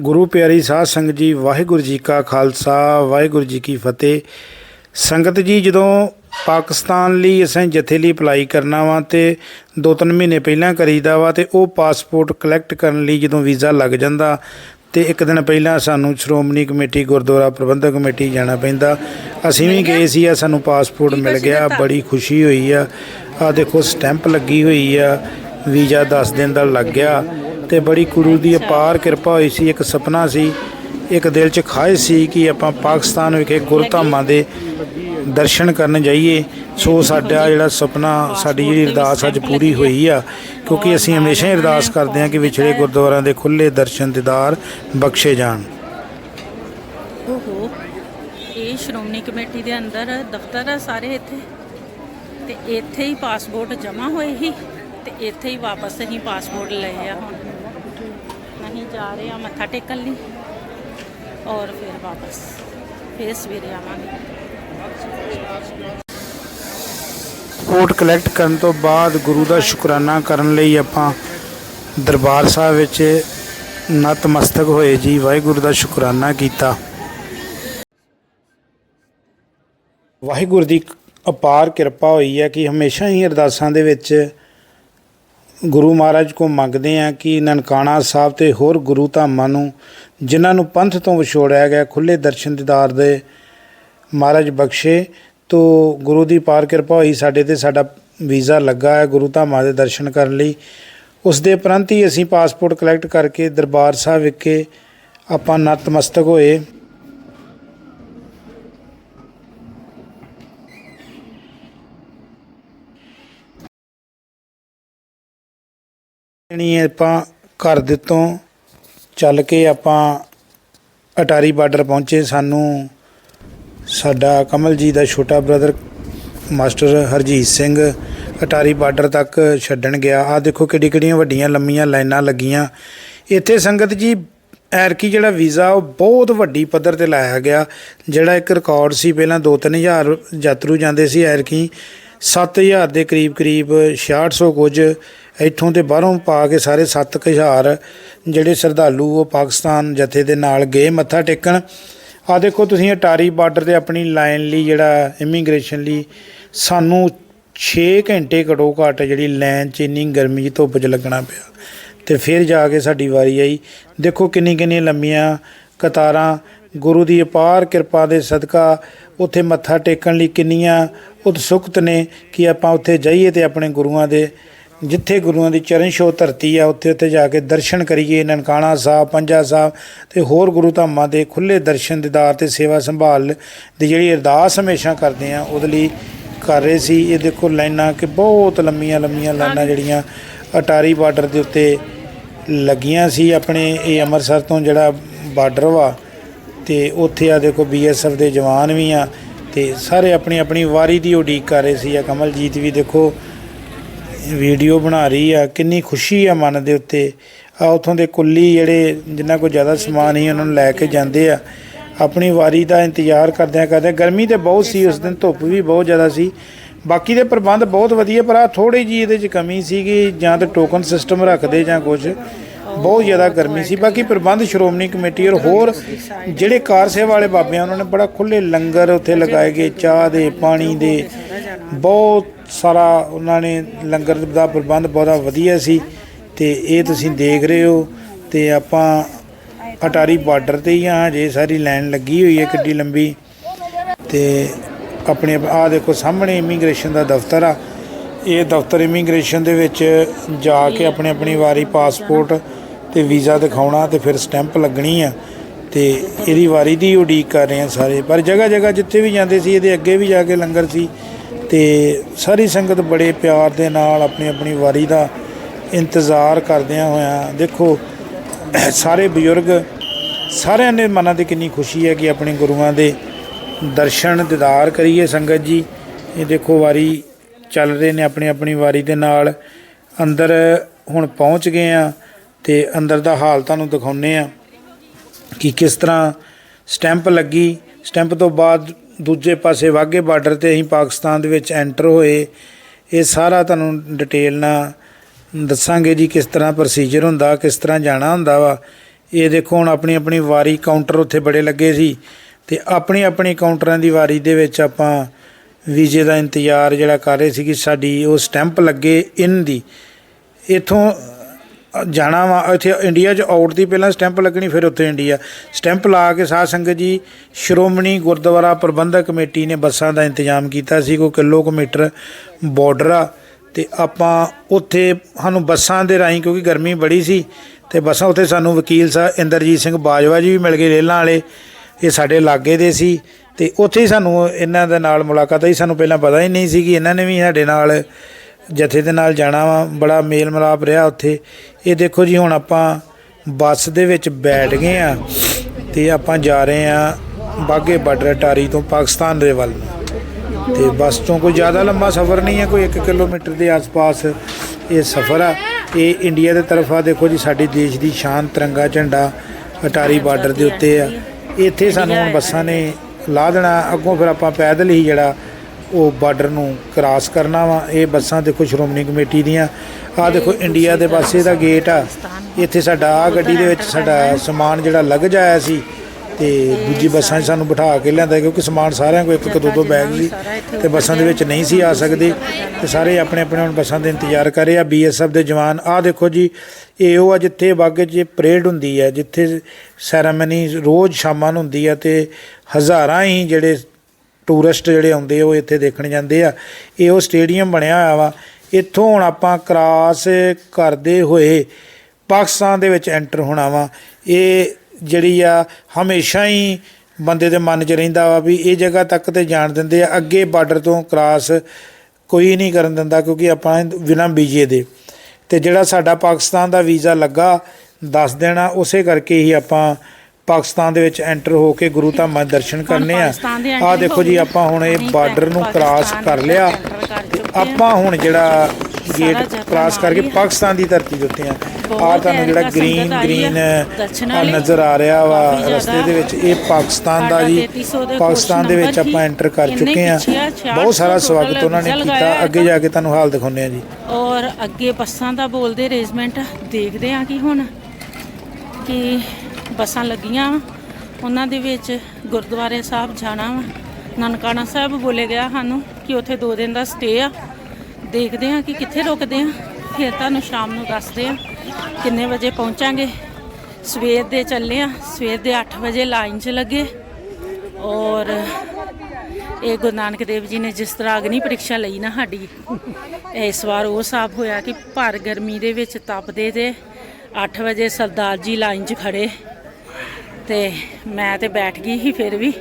ਗੁਰੂ ਪਿਆਰੀ ਸਾਧ ਸੰਗਤ ਜੀ, ਵਾਹਿਗੁਰੂ ਜੀ ਕਾ ਖਾਲਸਾ, ਵਾਹਿਗੁਰੂ ਜੀ ਕੀ ਫਤਿਹ। ਸੰਗਤ ਜੀ, ਜਦੋਂ ਪਾਕਿਸਤਾਨ ਲਈ ਅਸੀਂ ਜਥੇ ਲਈ ਅਪਲਾਈ ਕਰਨਾ ਵਾ ਤੇ ਦੋ ਤਿੰਨ ਮਹੀਨੇ ਪਹਿਲਾਂ ਕਰੀਦਾ ਵਾ ਤੇ ਉਹ ਪਾਸਪੋਰਟ ਕਲੈਕਟ ਕਰਨ ਲਈ ਜਦੋਂ ਵੀਜ਼ਾ ਲੱਗ ਜਾਂਦਾ ਤੇ ਇੱਕ ਦਿਨ ਪਹਿਲਾਂ ਸਾਨੂੰ ਸ਼੍ਰੋਮਣੀ ਕਮੇਟੀ, ਗੁਰਦੁਆਰਾ ਪ੍ਰਬੰਧਕ ਕਮੇਟੀ ਜਾਣਾ ਪੈਂਦਾ। ਅਸੀਂ ਵੀ ਗਏ ਸੀ, ਆ ਸਾਨੂੰ ਪਾਸਪੋਰਟ ਮਿਲ ਗਿਆ, ਬੜੀ ਖੁਸ਼ੀ ਹੋਈ ਆ। ਆ ਦੇਖੋ, ਸਟੈਂਪ ਲੱਗੀ ਹੋਈ ਆ, ਵੀਜ਼ਾ 10 ਦਿਨ ਦਾ ਲੱਗ ਗਿਆ। ਤੇ ਬੜੀ ਗੁਰੂ ਦੀ ਅਪਾਰ ਕਿਰਪਾ ਹੋਈ ਸੀ ਇੱਕ ਸੁਪਨਾ ਸੀ ਇੱਕ ਦਿਲ 'ਚ ਖਾਹਿਸ਼ ਸੀ ਕਿ ਆਪਾਂ ਪਾਕਿਸਤਾਨ ਵਿਖੇ ਗੁਰਧਾਮਾਂ ਦੇ ਦਰਸ਼ਨ ਕਰਨ ਜਾਈਏ। ਸੋ ਸਾਡਾ ਜਿਹੜਾ ਸੁਪਨਾ ਸਾਡੀ ਜਿਹੜੀ ਅਰਦਾਸ ਅੱਜ ਪੂਰੀ ਹੋਈ ਆ ਕਿਉਂਕਿ ਅਸੀਂ ਹਮੇਸ਼ਾ ਹੀ ਅਰਦਾਸ ਕਰਦੇ ਹਾਂ ਕਿ ਵਿਛੜੇ ਗੁਰਦੁਆਰਿਆਂ ਦੇ ਖੁੱਲੇ ਦਰਸ਼ਨ ਦੀਦਾਰ ਬਖਸ਼ੇ ਜਾਣ। ਓਹੋ ਇਹ ਸ਼੍ਰੋਮਣੀ ਕਮੇਟੀ ਦੇ ਅੰਦਰ ਦਫ਼ਤਰ ਆ ਸਾਰੇ ਇੱਥੇ। ਤੇ ਇੱਥੇ ਹੀ ਪਾਸਪੋਰਟ ਜਮ੍ਹਾਂ ਹੋਏ ਸੀ ਤੇ ਇੱਥੇ ਹੀ ਵਾਪਸ ਅਸੀਂ ਪਾਸਪੋਰਟ ਲਏ ਆ ਹੁਣ। ਅਸੀਂ ਜਾ ਰਹੇ ਆ ਮੱਥਾ ਟੇਕਣ ਲਈ ਔਰ ਫਿਰ ਵਾਪਸ ਫਿਰ ਸਵੇਰੇ ਆਵਾਂਗੇ ਕੋਟ ਕਲੈਕਟ ਕਰਨ ਤੋਂ ਬਾਅਦ ਗੁਰੂ ਦਾ ਸ਼ੁਕਰਾਨਾ ਕਰਨ ਲਈ ਆਪਾਂ ਦਰਬਾਰ ਸਾਹਿਬ ਵਿੱਚ ਨਤਮਸਤਕ ਹੋਏ ਜੀ, ਵਾਹਿਗੁਰੂ ਦਾ ਸ਼ੁਕਰਾਨਾ ਕੀਤਾ। ਵਾਹਿਗੁਰੂ ਦੀ ਅਪਾਰ ਕਿਰਪਾ ਹੋਈ ਹੈ ਕਿ ਹਮੇਸ਼ਾ ਹੀ ਅਰਦਾਸਾਂ ਦੇ ਵਿੱਚ ਗੁਰੂ ਮਹਾਰਾਜ ਕੋ ਮੰਗਦੇ ਆ ਕਿ ਨਨਕਾਣਾ ਸਾਹਿਬ ਤੇ ਹੋਰ ਗੁਰੂ ਧਾਮਾਂ ਨੂੰ, ਜਿਨ੍ਹਾਂ ਨੂੰ ਪੰਥ ਤੋਂ ਵਿਛੋੜਿਆ ਗਿਆ ਖੁੱਲੇ ਦਰਸ਼ਨ ਦੀਦਾਰ ਦੇ ਮਹਾਰਾਜ ਬਖਸ਼ੇ, ਤੋ ਗੁਰੂ ਦੀ ਪਾਰ ਕਿਰਪਾ ਹੋਈ ਸਾਡੇ ਤੇ ਸਾਡਾ ਵੀਜ਼ਾ ਲੱਗਾ ਹੈ ਗੁਰੂ ਧਾਮਾਂ ਦੇ ਦਰਸ਼ਨ ਕਰਨ ਲਈ। ਉਸ ਦੇ ਉਪਰੰਤ ਹੀ ਅਸੀਂ ਪਾਸਪੋਰਟ ਕਲੈਕਟ ਕਰਕੇ ਦਰਬਾਰ ਸਾਹਿਬ ਵਿਖੇ ਆਪਾਂ ਨਤਮਸਤਕ ਹੋਏ। ਜਾਣੀ ਆਪਾਂ ਘਰ ਦੇ ਤੋਂ ਚੱਲ ਕੇ ਆਪਾਂ ਅਟਾਰੀ ਬਾਰਡਰ ਪਹੁੰਚੇ। ਸਾਨੂੰ ਸਾਡਾ ਕਮਲ ਜੀ ਦਾ ਛੋਟਾ brother master Harjit Singh Attari border ਤੱਕ ਛੱਡਣ ਗਿਆ। ਆ ਦੇਖੋ ਕਿੱਡੀ ਕਿੱਡੀਆਂ ਵੱਡੀਆਂ, ਲੰਮੀਆਂ ਲਾਈਨਾਂ ਲੱਗੀਆਂ। ਇੱਥੇ ਸੰਗਤ ਜੀ ਐਰਕੀ ਜਿਹੜਾ ਵੀਜ਼ਾ, ਉਹ ਬਹੁਤ ਵੱਡੀ ਪੱਧਰ ਤੇ ਲਾਇਆ ਗਿਆ। ਜਿਹੜਾ ਇੱਕ ਰਿਕਾਰਡ ਸੀ, ਪਹਿਲਾਂ 2-3000 ਯਾਤਰੂ ਜਾਂਦੇ ਸੀ ਐਰਕੀ 7000 ਦੇ ਕਰੀਬ ਕਰੀਬ 6600 ਕੁਝ ਇੱਥੋਂ ਦੇ ਬਾਹਰੋਂ ਪਾ ਕੇ ਸਾਰੇ 7000 ਜਿਹੜੇ ਸ਼ਰਧਾਲੂ ਉਹ ਪਾਕਿਸਤਾਨ ਜਥੇ ਦੇ ਨਾਲ ਗਏ, ਮੱਥਾ ਟੇਕਣ। ਆ ਦੇਖੋ ਤੁਸੀਂ, ਅਟਾਰੀ ਬਾਰਡਰ ਤੇ ਆਪਣੀ ਲਾਈਨ ਲਈ ਜਿਹੜਾ ਇਮੀਗ੍ਰੇਸ਼ਨ ਲਈ ਸਾਨੂੰ 6 ਘੰਟੇ ਘਟੋ ਘੱਟ ਜਿਹੜੀ ਲਾਈਨ 'ਚ ਇੰਨੀ ਗਰਮੀ 'ਚ ਧੁੱਪ 'ਚ ਲੱਗਣਾ ਪਿਆ। ਤੇ ਫਿਰ ਜਾ ਕੇ ਸਾਡੀ ਵਾਰੀ ਆਈ। ਦੇਖੋ ਕਿੰਨੀ ਕਿੰਨੀ ਲੰਮੀਆਂ ਕਤਾਰਾਂ। ਗੁਰੂ ਦੀ ਅਪਾਰ ਕਿਰਪਾ ਦੇ ਸਦਕਾ ਉੱਥੇ ਮੱਥਾ ਟੇਕਣ ਲਈ ਕਿੰਨੀਆਂ ਉਤਸੁਕਤ ਨੇ ਕਿ ਆਪਾਂ ਉੱਥੇ ਜਾਈਏ ਤੇ ਆਪਣੇ ਗੁਰੂਆਂ ਦੇ ਜਿੱਥੇ ਗੁਰੂਆਂ ਦੀ ਚਰਨ ਛੋਹ ਧਰਤੀ ਆ ਉੱਥੇ ਉੱਥੇ ਜਾ ਕੇ ਦਰਸ਼ਨ ਕਰੀਏ ਨਨਕਾਣਾ ਸਾਹਿਬ ਪੰਜਾ ਸਾਹਿਬ ਤੇ ਹੋਰ ਗੁਰੂ ਧਾਮਾਂ ਦੇ ਖੁੱਲੇ ਦਰਸ਼ਨ ਦੀਦਾਰ ਤੇ ਸੇਵਾ ਸੰਭਾਲ ਦੀ ਜਿਹੜੀ ਅਰਦਾਸ ਹਮੇਸ਼ਾ ਕਰਦੇ ਆ ਉਹਦੇ ਲਈ ਕਰ ਰਹੇ ਸੀ। ਇਹ ਦੇਖੋ ਲਾਈਨਾਂ ਕਿ ਬਹੁਤ ਲੰਮੀਆਂ ਲੰਮੀਆਂ ਲਾਈਨਾਂ ਜਿਹੜੀਆਂ ਅਟਾਰੀ ਬਾਰਡਰ ਦੇ ਉੱਤੇ ਲੱਗੀਆਂ ਸੀ। ਆਪਣੇ ਇਹ ਅੰਮ੍ਰਿਤਸਰ ਤੋਂ ਜਿਹੜਾ ਬਾਰਡਰ ਵਾ ਤੇ ਉੱਥੇ ਆ ਦੇਖੋ ਬੀਐਸਐਫ ਦੇ ਜਵਾਨ ਵੀ ਆ ਤੇ ਸਾਰੇ ਆਪਣੀ ਆਪਣੀ ਵਾਰੀ ਦੀ ਉਡੀਕ ਕਰ ਰਹੇ ਸੀ। ਆ ਕਮਲਜੀਤ ਵੀ ਦੇਖੋ ਵੀਡੀਓ ਬਣਾ ਰਹੀ ਆ, ਕਿੰਨੀ ਖੁਸ਼ੀ ਆ ਮਨ ਦੇ ਉੱਤੇ। ਆ ਉਥੋਂ ਦੇ ਕੁੱਲੀ ਜਿਹੜੇ ਜਿੰਨਾ ਕੋ ਜ਼ਿਆਦਾ ਸਮਾਨ ਹੀ ਉਹਨਾਂ ਨੂੰ ਲੈ ਕੇ ਜਾਂਦੇ ਆ। ਆਪਣੀ ਵਾਰੀ ਦਾ ਇੰਤਜ਼ਾਰ ਕਰਦਿਆਂ ਕਰਦਿਆਂ, ਗਰਮੀ ਤੇ ਬਹੁਤ ਸੀ, ਉਸ ਦਿਨ ਧੁੱਪ ਵੀ ਬਹੁਤ ਜ਼ਿਆਦਾ ਸੀ। ਬਾਕੀ ਦੇ ਪ੍ਰਬੰਧ ਬਹੁਤ ਵਧੀਆ, ਪਰ ਆ ਥੋੜੀ ਜੀ ਇਹਦੇ 'ਚ ਕਮੀ ਸੀਗੀ, ਜਾਂ ਤਾਂ ਟੋਕਨ ਸਿਸਟਮ ਰੱਖਦੇ ਜਾਂ ਕੁਝ ਬਹੁਤ ਜ਼ਿਆਦਾ ਗਰਮੀ ਸੀ। ਬਾਕੀ ਪ੍ਰਬੰਧ, ਸ਼੍ਰੋਮਣੀ ਕਮੇਟੀ ਔਰ ਹੋਰ ਜਿਹੜੇ ਕਾਰ ਸੇਵਾ ਵਾਲੇ ਬਾਬੇ ਆ ਉਹਨਾਂ ਨੇ ਬੜਾ ਖੁੱਲੇ ਲੰਗਰ ਉੱਥੇ ਲਗਾਏ ਗਏ, ਚਾਹ ਦੇ, ਪਾਣੀ ਦੇ। ਬਹੁਤ ਸਾਰਾ ਉਹਨਾਂ ਨੇ ਲੰਗਰ ਦਾ ਪ੍ਰਬੰਧ ਬਹੁਤਾ ਵਧੀਆ ਸੀ। ਤੇ ਇਹ ਤੁਸੀਂ ਦੇਖ ਰਹੇ ਹੋ, ਤੇ ਆਪਾਂ ਅਟਾਰੀ ਬਾਰਡਰ ਤੇ ਹੀ ਆ ਜੇ ਸਾਰੀ ਲਾਈਨ ਲੱਗੀ ਹੋਈ ਹੈ ਕਿੱਡੀ ਲੰਬੀ। ਤੇ ਆਪਣੇ ਆ ਦੇਖੋ ਸਾਹਮਣੇ ਇਮੀਗ੍ਰੇਸ਼ਨ ਦਾ ਦਫ਼ਤਰ ਆ। ਇਹ ਦਫ਼ਤਰ ਇਮੀਗ੍ਰੇਸ਼ਨ ਦੇ ਵਿੱਚ ਜਾ ਕੇ ਆਪਣੀ ਆਪਣੀ ਵਾਰੀ ਪਾਸਪੋਰਟ ਤੇ ਵੀਜ਼ਾ ਦਿਖਾਉਣਾ ਤੇ ਫਿਰ ਸਟੈਂਪ ਲੱਗਣੀ ਆ ਤੇ ਇਹਦੀ ਵਾਰੀ ਦੀ ਉਡੀਕ ਕਰ ਰਹੇ ਆ ਸਾਰੇ। ਪਰ ਜਗ੍ਹਾ ਜਗ੍ਹਾ ਜਿੱਥੇ ਵੀ ਜਾਂਦੇ ਸੀ, ਇਹਦੇ ਅੱਗੇ ਵੀ ਜਾ ਕੇ ਲੰਗਰ ਸੀ ਤੇ ਸਾਰੀ ਸੰਗਤ ਬੜੇ ਪਿਆਰ ਦੇ ਨਾਲ ਆਪਣੀ ਆਪਣੀ ਵਾਰੀ ਦਾ ਇੰਤਜ਼ਾਰ ਕਰਦਿਆਂ ਹੋਇਆਂ ਦੇਖੋ, ਸਾਰੇ ਬਜ਼ੁਰਗ ਸਾਰਿਆਂ ਦੇ ਮਨਾਂ ਤੇ ਕਿੰਨੀ ਖੁਸ਼ੀ ਹੈ ਕਿ ਆਪਣੇ ਗੁਰੂਆਂ ਦੇ ਦਰਸ਼ਨ ਦੀਦਾਰ ਕਰੀਏ ਸੰਗਤ ਜੀ। ਇਹ ਦੇਖੋ ਵਾਰੀ ਚੱਲ ਰਹੇ ਨੇ ਆਪਣੀ ਆਪਣੀ ਵਾਰੀ ਦੇ ਨਾਲ। ਅੰਦਰ ਹੁਣ ਪਹੁੰਚ ਗਏ ਆ। ਤੇ ਅੰਦਰ ਦਾ ਹਾਲ ਤੁਹਾਨੂੰ ਦਿਖਾਉਨੇ ਆ ਕਿ ਕਿਸ ਤਰ੍ਹਾਂ ਸਟੈਂਪ ਲੱਗੀ। ਸਟੈਂਪ ਤੋਂ ਬਾਅਦ ਦੂਜੇ ਪਾਸੇ ਵਾਗੇ ਬਾਰਡਰ ਤੇ ਅਸੀਂ ਪਾਕਿਸਤਾਨ ਦੇ ਵਿੱਚ ਐਂਟਰ ਹੋਏ। ਇਹ ਸਾਰਾ ਤੁਹਾਨੂੰ ਡਿਟੇਲ ਨਾਲ ਦੱਸਾਂਗੇ ਜੀ ਕਿਸ ਤਰ੍ਹਾਂ ਪ੍ਰੋਸੀਜਰ ਹੁੰਦਾ, ਕਿਸ ਤਰ੍ਹਾਂ ਜਾਣਾ ਹੁੰਦਾ ਵਾ। ਇਹ ਦੇਖੋ ਹੁਣ ਆਪਣੀ ਆਪਣੀ ਵਾਰੀ ਕਾਊਂਟਰ ਉੱਥੇ ਬੜੇ ਲੱਗੇ ਸੀ ਤੇ ਆਪਣੀ ਆਪਣੀ ਕਾਊਂਟਰਾਂ ਦੀ ਵਾਰੀ ਦੇ ਵਿੱਚ ਆਪਾਂ ਵੀਜ਼ੇ ਦਾ ਇੰਤਜ਼ਾਰ ਜਿਹੜਾ ਕਰ ਰਹੇ ਸੀ ਕਿ ਸਾਡੀ ਉਹ ਸਟੈਂਪ ਲੱਗੇ ਇਨ ਦੀ। ਇਥੋਂ ਜਾਣਾ ਵਾ, ਇੱਥੇ ਇੰਡੀਆ 'ਚ ਆਊਟ ਦੀ ਪਹਿਲਾਂ ਸਟੈਂਪ ਲੱਗਣੀ, ਫਿਰ ਉੱਥੇ ਇੰਡੀਆ। ਸਟੈਂਪ ਲਾ ਕੇ ਸਾਧ ਸੰਗਤ ਜੀ, ਸ਼੍ਰੋਮਣੀ ਗੁਰਦੁਆਰਾ ਪ੍ਰਬੰਧਕ ਕਮੇਟੀ ਨੇ ਬੱਸਾਂ ਦਾ ਇੰਤਜ਼ਾਮ ਕੀਤਾ ਸੀ, ਕੋਈ ਕਿਲੋਮੀਟਰ ਬਾਰਡਰ ਆ, ਤੇ ਆਪਾਂ ਉੱਥੇ ਸਾਨੂੰ ਬੱਸਾਂ ਦੇ ਰਾਹੀਂ, ਕਿਉਂਕਿ ਗਰਮੀ ਬੜੀ ਸੀ, ਤੇ ਬੱਸਾਂ ਉੱਥੇ ਸਾਨੂੰ ਵਕੀਲ ਸਾਹਿਬ ਇੰਦਰਜੀਤ ਸਿੰਘ ਬਾਜਵਾ ਜੀ ਵੀ ਮਿਲ ਗਏ, ਰੇਲਾਂ ਵਾਲੇ, ਇਹ ਸਾਡੇ ਲਾਗੇ ਦੇ ਸੀ, ਤੇ ਉੱਥੇ ਹੀ ਸਾਨੂੰ ਇਹਨਾਂ ਦੇ ਨਾਲ ਮੁਲਾਕਾਤ ਹੋਈ, ਸਾਨੂੰ ਪਹਿਲਾਂ ਪਤਾ ਹੀ ਨਹੀਂ ਸੀ ਕਿ ਇਹਨਾਂ ਨੇ ਵੀ ਸਾਡੇ ਨਾਲ ਜਥੇ ਦੇ ਨਾਲ ਜਾਣਾ ਵਾ, ਬੜਾ ਮੇਲ ਮਿਲਾਪ ਰਿਹਾ ਉੱਥੇ। ਇਹ ਦੇਖੋ ਜੀ, ਹੁਣ ਆਪਾਂ ਬੱਸ ਦੇ ਵਿੱਚ ਬੈਠ ਗਏ ਆ ਤੇ ਆਪਾਂ ਜਾ ਰਹੇ ਆ ਬਾਗੇ ਬਾਰਡਰ ਟਾਰੀ ਤੋਂ ਪਾਕਿਸਤਾਨ ਦੇ ਵੱਲ। ਨੂੰ ਤੇ ਬੱਸ ਤੋਂ ਕੋਈ ਜ਼ਿਆਦਾ ਲੰਬਾ ਸਫ਼ਰ ਨਹੀਂ ਹੈ, ਕੋਈ 1 ਕਿਲੋਮੀਟਰ ਦੇ ਆਸ-ਪਾਸ ਇਹ ਸਫ਼ਰ ਆ। ਇਹ ਇੰਡੀਆ ਦੇ ਤਰਫ ਆ ਦੇਖੋ ਜੀ, ਸਾਡੇ ਦੇਸ਼ ਦੀ ਸ਼ਾਨ, ਤਿਰੰਗਾ ਝੰਡਾ ਅਟਾਰੀ ਬਾਰਡਰ ਦੇ ਉੱਤੇ ਆ। ਇੱਥੇ ਸਾਨੂੰ ਹੁਣ ਬੱਸਾਂ ਨੇ ਲਾ ਦੇਣਾ, ਅੱਗੋਂ ਫਿਰ ਆਪਾਂ ਪੈਦਲ ਹੀ ਜਿਹੜਾ ਉਹ ਬਾਰਡਰ ਨੂੰ ਕ੍ਰਾਸ ਕਰਨਾ ਵਾ। ਇਹ ਬੱਸਾਂ ਦੇਖੋ ਸ਼੍ਰੋਮਣੀ ਕਮੇਟੀ ਦੀਆਂ। ਆ ਦੇਖੋ ਇੰਡੀਆ ਦੇ ਪਾਸੇ ਦਾ ਗੇਟ ਆ। ਇੱਥੇ ਸਾਡਾ ਆ ਗੱਡੀ ਦੇ ਵਿੱਚ ਸਾਡਾ ਸਮਾਨ ਜਿਹੜਾ ਲੱਗ ਜਾਇਆ ਸੀ ਤੇ ਦੂਜੀ ਬੱਸਾਂ 'ਚ ਸਾਨੂੰ ਬਿਠਾ ਕੇ ਲਿਆਂਦਾ ਕਿਉਂਕਿ ਸਮਾਨ ਸਾਰਿਆਂ ਕੋਲ ਇੱਕ ਇੱਕ ਦੋ ਦੋ ਬੈਗ ਸੀ ਤੇ ਬੱਸਾਂ ਦੇ ਵਿੱਚ ਨਹੀਂ ਸੀ ਆ ਸਕਦੇ। ਤੇ ਸਾਰੇ ਆਪਣੇ ਆਪਣੇ ਹੁਣ ਬੱਸਾਂ ਦੇ ਇੰਤਜ਼ਾਰ ਕਰ ਰਹੇ ਆ। ਬੀਐਸਐਫ ਦੇ ਜਵਾਨ ਆ ਦੇਖੋ ਜੀ ਇਹ ਉਹ ਆ ਜਿੱਥੇ ਬਾਗੇ 'ਚ ਪਰੇਡ ਹੁੰਦੀ ਹੈ ਜਿੱਥੇ ਸੈਰੇਮਨੀ ਰੋਜ਼ ਸ਼ਾਮਾਂ ਨੂੰ ਹੁੰਦੀ ਆ ਤੇ ਹਜ਼ਾਰਾਂ ਹੀ ਜਿਹੜੇ ਟੂਰਿਸਟ ਜਿਹੜੇ ਆਉਂਦੇ ਆ, ਉਹ ਇੱਥੇ ਦੇਖਣ ਜਾਂਦੇ ਆ। ਇਹ ਉਹ ਸਟੇਡੀਅਮ ਬਣਿਆ ਹੋਇਆ ਵਾ। ਇੱਥੋਂ ਹੁਣ ਆਪਾਂ ਕ੍ਰਾਸ ਕਰਦੇ ਹੋਏ ਪਾਕਿਸਤਾਨ ਦੇ ਵਿੱਚ ਐਂਟਰ ਹੋਣਾ ਵਾ। ਇਹ ਜਿਹੜੀ ਆ, ਹਮੇਸ਼ਾ ਹੀ ਬੰਦੇ ਦੇ ਮਨ 'ਚ ਰਹਿੰਦਾ ਵਾ ਵੀ ਇਹ ਜਗ੍ਹਾ ਤੱਕ ਤੇ ਜਾਣ ਦਿੰਦੇ ਆ। ਅੱਗੇ ਬਾਰਡਰ ਤੋਂ ਕ੍ਰਾਸ ਕੋਈ ਨਹੀਂ ਕਰਨ ਦਿੰਦਾ ਕਿਉਂਕਿ ਆਪਾਂ ਬਿਨਾਂ ਵੀਜ਼ੇ ਦੇ। ਤੇ ਜਿਹੜਾ ਸਾਡਾ ਪਾਕਿਸਤਾਨ ਦਾ ਵੀਜ਼ਾ ਲੱਗਾ ਦੱਸ ਦੇਣਾ ਉਸੇ ਕਰਕੇ ਹੀ ਆਪਾਂ ਪਾਕਿਸਤਾਨ ਦੇ ਵਿੱਚ ਐਂਟਰ ਹੋ ਕੇ ਗੁਰੂ ਧਾਮਾਂ ਦੇ ਦਰਸ਼ਨ ਕਰਨੇ ਆ ਆ ਦੇਖੋ ਜੀ ਆਪਾਂ ਹੁਣ ਇਹ। ਬਾਰਡਰ ਨੂੰ ਕ੍ਰਾਸ ਕਰ ਲਿਆ। ਆਪਾਂ ਹੁਣ ਜਿਹੜਾ ਗੇਟ ਕ੍ਰਾਸ ਕਰਕੇ। ਪਾਕਿਸਤਾਨ ਦੀ ਧਰਤੀ ਦੇ ਉੱਤੇ ਆ ਆ ਤੁਹਾਨੂੰ ਜਿਹੜਾ ਗ੍ਰੀਨ ਗ੍ਰੀਨ। ਨਜ਼ਰ ਆ ਰਿਹਾ ਵਾ ਰਸਤੇ। ਦੇ ਵਿੱਚ ਇਹ ਪਾਕਿਸਤਾਨ ਦਾ ਜੀ 3300 ਦੇ ਪਾਕਿਸਤਾਨ ਦੇ ਵਿੱਚ ਆਪਾਂ ਐਂਟਰ ਕਰ ਚੁੱਕੇ ਆ ਬਹੁਤ ਸਾਰਾ ਸਵਾਗਤ ਉਹਨਾਂ ਨੇ ਕੀਤਾ ਅੱਗੇ ਜਾ ਕੇ ਤੁਹਾਨੂੰ ਹਾਲ ਦਿਖਾਉਂਦੇ ਆ ਜੀ ਔਰ ਅੱਗੇ ਬੱਸਾਂ ਦਾ ਬੋਲਦੇ ਅਰੇਂਜਮੈਂਟ ਦੇਖਦੇ ਆ ਕਿ ਹੁਣ ਕਿ ਬੱਸਾਂ ਲੱਗੀਆਂ ਵਾਂ। ਉਹਨਾਂ ਦੇ ਵਿੱਚ ਗੁਰਦੁਆਰੇ ਸਾਹਿਬ ਜਾਣਾ ਵਾ। ਨਨਕਾਣਾ ਸਾਹਿਬ ਬੋਲੇ ਗਿਆ ਸਾਨੂੰ ਕਿ ਉੱਥੇ 2 ਦਿਨ ਦਾ ਸਟੇ ਆ। ਦੇਖਦੇ ਆ ਕਿ ਕਿੱਥੇ ਰੁਕਦੇ ਆ ਫਿਰ ਤੁਹਾਨੂੰ ਸ਼ਾਮ ਨੂੰ ਦੱਸਦੇ ਆ ਕਿੰਨੇ ਵਜੇ ਪਹੁੰਚਾਂਗੇ। ਸਵੇਰ ਦੇ ਚੱਲੇ ਆ ਸਵੇਰ ਦੇ 8 ਵਜੇ ਲਾਈਨ 'ਚ ਲੱਗੇ। ਔਰ ਇਹ ਗੁਰੂ ਨਾਨਕ ਦੇਵ ਜੀ ਨੇ ਜਿਸ ਤਰ੍ਹਾਂ ਅਗਨੀ ਪ੍ਰੀਖਿਆ ਲਈ ਨਾ ਸਾਡੀ, ਇਸ ਵਾਰ ਉਹ ਸਾਫ਼ ਹੋਇਆ ਕਿ ਭਾਰ ਗਰਮੀ ਦੇ ਵਿੱਚ ਤਪਦੇ ਤੇ 8 ਵਜੇ ਸਰਦਾਰ ਜੀ ਲਾਈਨ 'ਚ ਖੜੇ ਤੇ ਮੈਂ ਤੇ ਬੈਠ ਗਈ ਸੀ ਫਿਰ ਵੀ।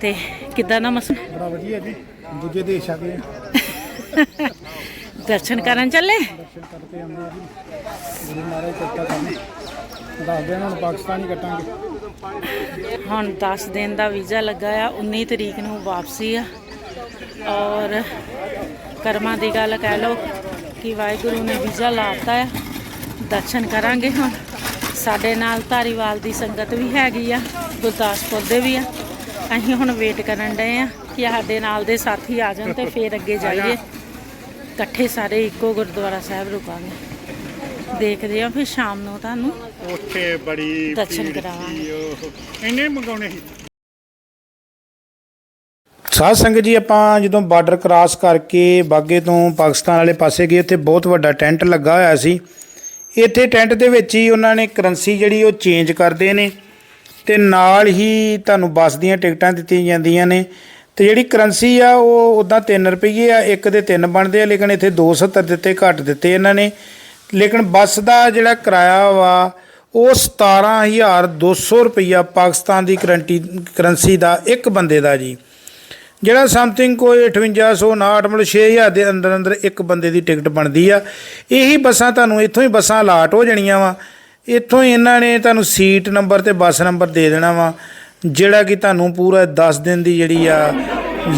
ਤੇ ਕਿੱਦਾਂ ਦਾ ਮਸਲ ਬੜਾ ਵਧੀਆ ਜੀ। ਦੂਜੇ ਦੇਸ਼ ਆ ਗਏ ਦਰਸ਼ਨ ਕਰਨ ਚੱਲੇ? ਦਰਸ਼ਨ ਕਰਕੇ ਆਉਂਦੇ ਆ ਜੀ। ਗੁਰੂ ਮਹਾਰਾਜ ਕਿਰਪਾ ਕਰਨ ਦੱਸ ਦੇਣਾ ਹੁਣ ਪਾਕਿਸਤਾਨ ਹੀ ਕੱਟਾਂਗੇ। ਹੁਣ 10 ਦਿਨ ਦਾ ਵੀਜ਼ਾ ਲੱਗਾ ਆ 19 ਤਰੀਕ ਨੂੰ ਵਾਪਸੀ ਆ। ਔਰ ਕਰਮਾਂ ਦੀ ਗੱਲ ਕਹਿ ਲਓ ਕਿ ਵਾਹਿਗੁਰੂ ਨੇ ਵੀਜ਼ਾ ਲਾਤਾ ਆ। ਦਰਸ਼ਨ ਕਰਾਂਗੇ ਹੁਣ। ਸਾਡੇ ਨਾਲ ਧਾਰੀਵਾਲ ਦੀ ਸੰਗਤ ਵੀ ਹੈਗੀ ਆ ਗੁਰਦਾਸਪੁਰ ਦੇ ਵੀ ਆ। ਅਸੀਂ ਹੁਣ ਵੇਟ ਕਰਨ ਡਏ ਆ ਕਿ ਸਾਡੇ ਨਾਲ ਦੇ ਸਾਥੀ ਆ ਜਾਣ ਤੇ ਫੇਰ ਅੱਗੇ ਜਾਈਏ। ਇਕੱਠੇ ਸਾਰੇ ਇੱਕੋ ਗੁਰਦੁਆਰਾ ਸਾਹਿਬ ਰੁਕਾਂਗੇ। ਦੇਖਦੇ ਆ ਫਿਰ ਸ਼ਾਮ ਨੂੰ ਤੁਹਾਨੂੰ ਉੱਥੇ ਬੜੀ ਦਰਸ਼ਨ ਕਰਾਵਾਂਗੇ। ਇੰਨੇ ਮੰਗਾਉਣੇ ਸੀ। ਸਾਧ ਸੰਗਤ ਜੀ ਆਪਾਂ ਜਦੋਂ ਬਾਰਡਰ ਕ੍ਰਾਸ ਕਰਕੇ ਬਾਗੇ ਤੋਂ ਪਾਕਿਸਤਾਨ ਵਾਲੇ ਪਾਸੇ ਗਏ ਉੱਥੇ ਬਹੁਤ ਵੱਡਾ ਟੈਂਟ ਲੱਗਾ ਹੋਇਆ ਸੀ। ਇੱਥੇ ਟੈਂਟ ਦੇ ਵਿੱਚ ਹੀ ਉਹਨਾਂ ਨੇ ਕਰੰਸੀ ਜਿਹੜੀ ਉਹ ਚੇਂਜ ਕਰਦੇ ਨੇ ਤੇ ਨਾਲ ਹੀ ਤੁਹਾਨੂੰ ਬੱਸ ਦੀਆਂ ਟਿਕਟਾਂ ਦਿੱਤੀਆਂ ਜਾਂਦੀਆਂ ਨੇ ਤੇ ਜਿਹੜੀ ਕਰੰਸੀ ਆ ਉਹ ਉਦਾਂ 3 ਰੁਪਏ ਆ, ਇੱਕ ਦੇ 3 ਬਣਦੇ ਆ, ਲੇਕਿਨ ਇੱਥੇ 270 ਦਿੱਤੇ, ਘੱਟ ਦਿੱਤੇ ਇਹਨਾਂ ਨੇ। ਲੇਕਿਨ ਬੱਸ ਦਾ ਜਿਹੜਾ ਕਿਰਾਇਆ ਵਾ, ਉਹ 17200 ਰੁਪਈਆ ਪਾਕਿਸਤਾਨ ਦੀ ਕਰੰਟੀ, ਕਰੰਸੀ ਦਾ ਇੱਕ ਬੰਦੇ ਦਾ ਜੀ। ਜਿਹੜਾ ਸਮਥਿੰਗ ਕੋਈ 5859 ਮਤਲਬ 6000 ਦੇ ਅੰਦਰ ਅੰਦਰ ਇੱਕ ਬੰਦੇ ਦੀ ਟਿਕਟ ਬਣਦੀ ਆ, ਇਹੀ ਬੱਸਾਂ ਤੁਹਾਨੂੰ ਇੱਥੋਂ ਹੀ ਬੱਸਾਂ ਅਲਾਟ ਹੋ ਜਾਣੀਆਂ ਵਾ। ਇੱਥੋਂ ਹੀ ਇਹਨਾਂ ਨੇ ਤੁਹਾਨੂੰ ਸੀਟ ਨੰਬਰ ਤੇ ਬੱਸ ਨੰਬਰ ਦੇ ਦੇਣਾ ਵਾ। ਜਿਹੜਾ ਕਿ ਤੁਹਾਨੂੰ ਪੂਰਾ 10 ਦਿਨ ਦੀ ਜਿਹੜੀ ਆ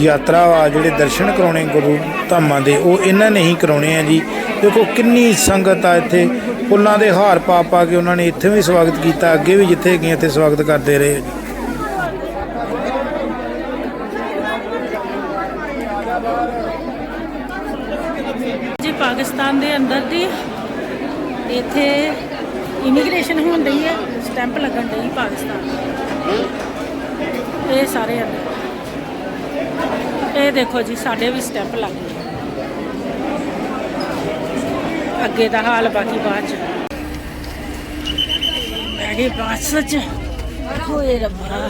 ਯਾਤਰਾ ਵਾ, ਜਿਹੜੇ ਦਰਸ਼ਨ ਕਰਾਉਣੇ ਗੁਰੂ ਧਾਮਾਂ ਦੇ, ਉਹ ਇਹਨਾਂ ਨੇ ਹੀ ਕਰਾਉਣੇ ਆ ਜੀ। ਦੇਖੋ ਕਿੰਨੀ ਸੰਗਤ ਆ ਇੱਥੇ। ਫੁੱਲਾਂ ਦੇ ਹਾਰ ਪਾ ਪਾ ਕੇ ਉਹਨਾਂ ਨੇ ਇੱਥੇ ਵੀ ਸਵਾਗਤ ਕੀਤਾ, ਅੱਗੇ ਵੀ ਜਿੱਥੇ ਗਏ, ਇੱਥੇ ਸਵਾਗਤ ਕਰਦੇ ਰਹੇ ਜੀ ਦੇ ਅੰਦਰ ਦੀ। ਇੱਥੇ ਇਮੀਗ੍ਰੇਸ਼ਨ ਹੋਣ ਡਈ ਹੈ ਸਟੈਂਪ ਲੱਗਣ ਡਈ ਪਾਕਿਸਤਾਨ। ਇਹ ਸਾਰੇ ਅੰਦਰ। ਇਹ ਦੇਖੋ ਜੀ, ਸਾਡੇ ਵੀ ਸਟੈਂਪ ਲੱਗ ਗਏ। ਅੱਗੇ ਦਾ ਹਾਲ, ਬਾਕੀ ਬਾਅਦ ਚ। ਮੈਂ ਗਈ ਬੱਸ ਹੋਏ ਰੱਬਾ।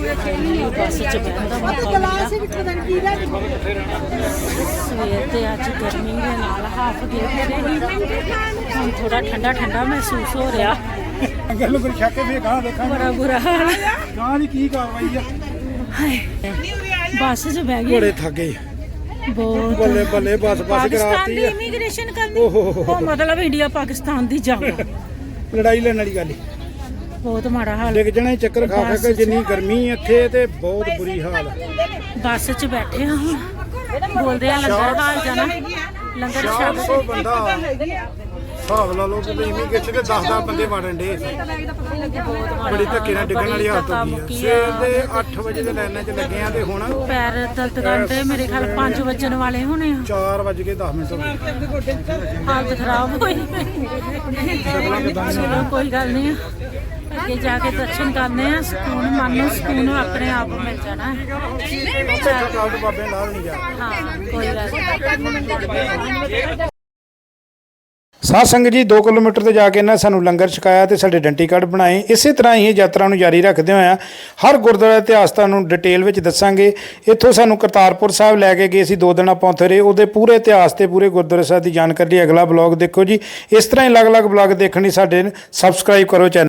ਬੱਸ ਚ ਬਹਿੰਦਾ ਮੌਕਾ ਮਿਲਿਆ ਸਵੇਰ ਤੇ ਅੱਜ ਗਰਮੀ ਦੇ ਨਾਲ ਹਾਫ ਦੇ ਹੁਣ ਥੋੜਾ ਠੰਡਾ ਠੰਡਾ ਮਹਿਸੂਸ ਹੋ ਰਿਹਾ। ਅੰਗਲ ਨੂੰ ਛੱਕ ਕੇ ਫੇਰ ਗਾਂ ਦੇਖਾਂਗੇ। ਬੜਾ ਬੁਰਾ ਹਾਲ। ਹੈ। ਗਾਂ ਦੀ ਕੀ ਕਾਰਵਾਈ ਆ? ਹਾਏ ਬੱਸ 'ਚ ਬਹਿ ਘੋੜੇ ਗਏ। ਥੱਕੇ ਬਹੁਤ। ਬੱਲੇ ਬੱਲੇ ਬਸ ਬਸ ਪਾਕਿਸਤਾਨ ਕਰਾਤੀ ਦੀ ਆ। ਇਮੀਗ੍ਰੇਸ਼ਨ ਕਰਨੀ। ਓਹ। ਹੋ ਹੋ ਹੋ। ਉਹ ਮਤਲਬ ਇੰਡੀਆ ਪਾਕਿਸਤਾਨ ਦੀ ਜੰਗ ਲੜਾਈ ਲੈਣ ਵਾਲੀ ਗੱਲ ਈ। ਬਹੁਤ ਮਾੜਾ ਹਾਲ। ਡਿੱਗ ਜਣੇ ਚੱਕਰ ਖਾ ਖਾ ਕੇ ਜਿੰਨੀ ਗਰਮੀ ਇੱਥੇ ਤੇ ਬਹੁਤ ਬੁਰੀ ਹਾਲ। ਆ। ਬੱਸ 'ਚ ਬੈਠੇ ਆ ਹੁਣ। ਬੋਲਦੇ ਆ ਲੰਗਰ ਹਾਲ ਜਾਣਾ। ਲੰਗਰ ਛਕ ਬੰਦਾ ਹਿਸਾਬ ਲਾ ਲਓ ਕਿ ਇਮੀਗ੍ਰੇਸ਼ਨ ਦੇ 10 10 ਬੰਦੇ ਵੜਨ ਡੇ ਬੜੀ ਧੱਕੇ ਨਾਲ ਡਿੱਗਣ ਵਾਲੀ ਹਾਲਤ ਹੋ ਗਈ ਸਵੇਰ ਦੇ 8 ਵਜੇ ਦੇ ਲਾਈਨਾਂ 'ਚ ਲੱਗੇ ਆ ਤੇ ਹੁਣ ਪੈਰ ਦਰਦ ਕਰਦੇ ਮੇਰੇ ਖਿਆਲ 5 ਵੱਜਣ ਵਾਲੇ ਹੋਣੇ ਆ। 4 ਵਜ ਕੇ 10 ਮਿੰਟ ਹੋ ਗਏ। ਹਾਲਤ ਖਰਾਬ ਹੋਈ। ਕੋਈ ਗੱਲ ਨਹੀਂ। ਅੱਗੇ ਜਾ ਕੇ ਦਰਸ਼ਨ ਕਰਨੇ ਆ। ਸਕੂਨ, ਮਨ ਨੂੰ ਸਕੂਨ ਆਪਣੇ ਆਪ ਮਿਲ ਜਾਣਾ। ਹੈ ਬਾਬੇ ਨਾਲ ਨਹੀਂ ਜਾ ਹਾਂ ਕੋਈ ਗੱਲ ਨਹੀਂ ਸਾਧ ਸੰਗਤ ਜੀ 2 ਕਿਲੋਮੀਟਰ ਤੇ ਜਾ ਕੇ ਇਹਨਾਂ ਸਾਨੂੰ ਲੰਗਰ ਛਕਾਇਆ ਤੇ ਸਾਡੇ ਡੰਟੀ ਕਾਰਡ ਬਣਾਏ। ਇਸੇ ਤਰ੍ਹਾਂ ਹੀ ਇਹ ਯਾਤਰਾ ਨੂੰ ਜਾਰੀ ਰੱਖਦੇ ਹੋਇਆ ਹਰ ਗੁਰਦੁਆਰਾ ਇਤਿਹਾਸ ਤੁਹਾਨੂੰ ਡਿਟੇਲ ਵਿੱਚ ਦੱਸਾਂਗੇ। ਇੱਥੋਂ ਸਾਨੂੰ ਕਰਤਾਰਪੁਰ ਸਾਹਿਬ ਲੈ ਕੇ ਗਏ ਸੀ, ਦੋ ਦਿਨ ਆਪਾਂ ਉੱਥੇ ਰਹੇ। ਉਹਦੇ ਪੂਰੇ ਇਤਿਹਾਸ ਤੇ ਪੂਰੇ ਗੁਰਦੁਆਰਾ ਸਾਹਿਬ ਦੀ ਜਾਣਕਾਰੀ ਲਈ ਅਗਲਾ ਬਲੌਗ ਦੇਖੋ ਜੀ। ਇਸ ਤਰ੍ਹਾਂ ਹੀ ਅਲੱਗ-ਅਲੱਗ ਬਲੌਗ ਦੇਖਣ ਲਈ ਸਾਡੇ ਸਬਸਕ੍ਰਾਈਬ ਕਰੋ ਚੈਨਲ